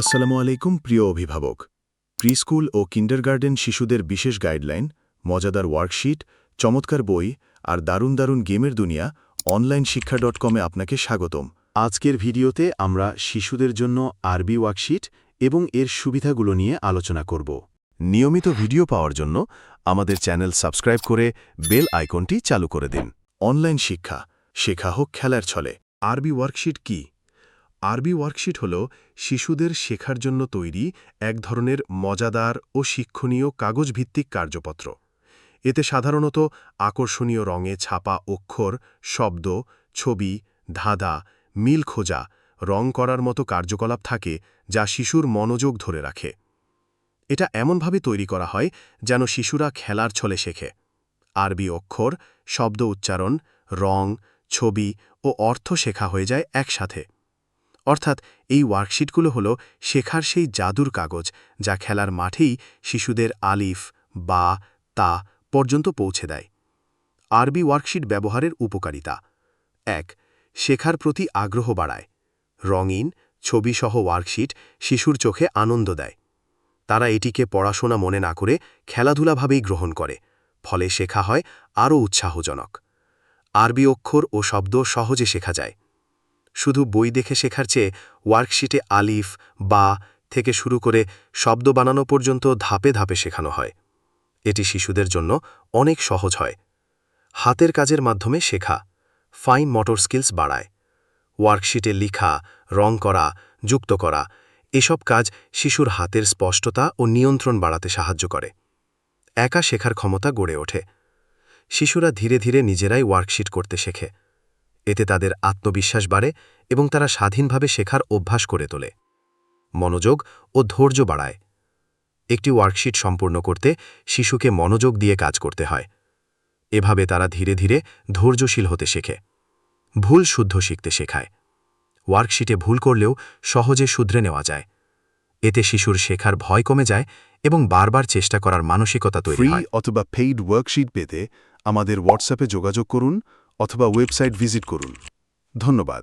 আসসালামু আলাইকুম, প্রিয় অভিভাবক। প্রিস্কুল ও কিন্ডারগার্ডেন শিশুদের বিশেষ গাইডলাইন, মজাদার ওয়ার্কশিট, চমৎকার বই আর দারুণ দারুণ গেমের দুনিয়া অনলাইন শিক্ষা ডট কমে আপনাকে স্বাগতম। আজকের ভিডিওতে আমরা শিশুদের জন্য আরবি ওয়ার্কশিট এবং এর সুবিধাগুলো নিয়ে আলোচনা করব। নিয়মিত ভিডিও পাওয়ার জন্য আমাদের চ্যানেল সাবস্ক্রাইব করে বেল আইকনটি চালু করে দিন। অনলাইন শিক্ষা, শেখা হোক, খেলার ছলে। আরবি ওয়ার্কশিট কি? আরবি ওয়ার্কশিট হল শিশুদের শেখার জন্য তৈরি এক ধরনের মজাদার ও শিক্ষণীয় কাগজভিত্তিক কার্যপত্র। এতে সাধারণত আকর্ষণীয় রঙে ছাপা অক্ষর, শব্দ, ছবি, ধাঁধা, মিল খোঁজা, রং করার মতো কার্যকলাপ থাকে যা শিশুর মনোযোগ ধরে রাখে। এটা এমনভাবে তৈরি করা হয় যেন শিশুরা খেলার ছলে শেখে। আরবি অক্ষর, শব্দ উচ্চারণ, রং, ছবি ও অর্থ শেখা হয়ে যায় একসাথে। অর্থাৎ এই ওয়ার্কশিটগুলো হল শেখার সেই জাদুর কাগজ যা খেলার মাঠেই শিশুদের আলিফ, বা, তা পর্যন্ত পৌঁছে দেয়। আরবি ওয়ার্কশিট ব্যবহারের উপকারিতা। এক, শেখার প্রতি আগ্রহ বাড়ায়। রঙিন, ছবিসহ ওয়ার্কশিট শিশুর চোখে আনন্দ দেয়। তারা এটিকে পড়াশোনা মনে না করে খেলাধুলাভাবেই গ্রহণ করে, ফলে শেখা হয় আরও উৎসাহজনক। আরবি অক্ষর ও শব্দ সহজে শেখা যায়। শুধু বই দেখে শেখার চেয়ে ওয়ার্কশিটে আলিফ, বা থেকে শুরু করে শব্দ বানানো পর্যন্ত ধাপে ধাপে শেখানো হয়। এটি শিশুদের জন্য অনেক সহজ হয়। হাতের কাজের মাধ্যমে শেখা, ফাইন মোটর স্কিলস বাড়ায়, ওয়ার্কশিটে লিখা, রং করা, যুক্ত করা, এসব কাজ শিশুর হাতের স্পষ্টতা ও নিয়ন্ত্রণ বাড়াতে সাহায্য করে। একা শেখার ক্ষমতা গড়ে ওঠে। শিশুরা ধীরে ধীরে নিজেরাই ওয়ার্কশিট করতে শেখে। এতে তাদের আত্মবিশ্বাস বাড়ে এবং তারা স্বাধীনভাবে শেখার অভ্যাস করে তোলে। মনোযোগ ও ধৈর্য বাড়ায়। একটি ওয়ার্কশিট সম্পূর্ণ করতে শিশুকে মনোযোগ দিয়ে কাজ করতে হয়। এভাবে তারা ধীরে ধীরে ধৈর্যশীল হতে শেখে। ভুল শুদ্ধ শিখতে শেখায়। ওয়ার্কশিটে ভুল করলেও সহজে শুধরে নেওয়া যায়। এতে শিশুর শেখার ভয় কমে যায় এবং বারবার চেষ্টা করার মানসিকতা তৈরি হয়। অথবা পেইড ওয়ার্কশিট পেতে আমাদের হোয়াটসঅ্যাপে যোগাযোগ করুন অথবা ওয়েবসাইট ভিজিট করুন। ধন্যবাদ।